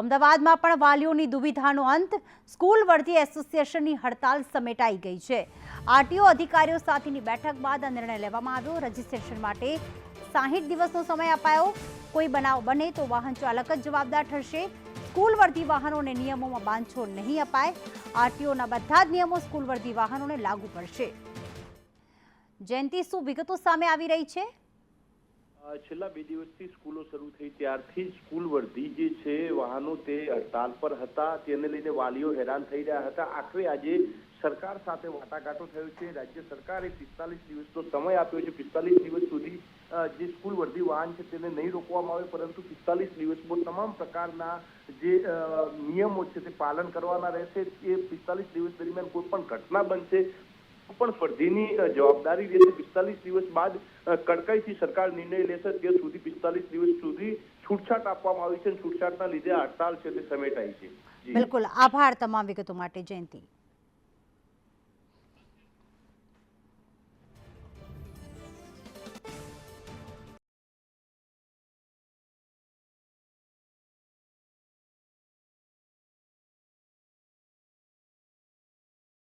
અમદાવાદમાં પણ વાલીઓની દુવિધાનો અંત. સ્કૂલ વર્ધી એસોસિએશનની હડતાલ સમેટાઈ ગઈ છે. આરટીઓ અધિકારીઓ સાથેની બેઠક બાદ આ નિર્ણય લેવામાં આવ્યો. રજીસ્ટ્રેશન માટે સાહીઠ દિવસનો સમય અપાયો. કોઈ બનાવ બને તો વાહન ચાલક જ જવાબદાર ઠરશે. સ્કૂલ વર્ધી વાહનોને નિયમોમાં બાંધછોડ નહીં અપાય. આરટીઓના બધા જ નિયમો સ્કૂલ વર્ધી વાહનોને લાગુ પડશે. જયંતિ શું વિગતો સામે આવી રહી છે? છેલ્લા બે દિવસથી સ્કૂલો શરૂ થઈ ત્યારથી સ્કૂલ વર્ધી જે છે, વાહનો તે હડતાલ પર હતા. તેને લઈને વાલીઓ હેરાન થઈ રહ્યા હતા. આખરે આજે સરકાર સાથે વાટાઘાટો થયો છે. રાજ્ય સરકારે પિસ્તાલીસ દિવસનો સમય આપ્યો છે. પિસ્તાલીસ દિવસ સુધી જે સ્કૂલ વર્ધી વાહન છે તેને નહીં રોકવામાં આવે, પરંતુ પિસ્તાલીસ દિવસમાં તમામ પ્રકારના જે નિયમો છે તે પાલન કરવાના રહેશે. એ પિસ્તાલીસ દિવસ દરમિયાન કોઈ પણ ઘટના બનશે પણ ફરજીની જવાબદારી રહેશે પિસ્તાલીસ દિવસ બાદ કડકાઈથી સરકાર નિર્ણય લેશે તે સુધી પિસ્તાલીસ દિવસ સુધી છૂટછાટ આપવામાં આવી છે છૂટછાટના લીધે હડતાલ છે તે સમેટાઈ છે. બિલકુલ. આભાર તમામ વિગતો માટે. જયંતિ.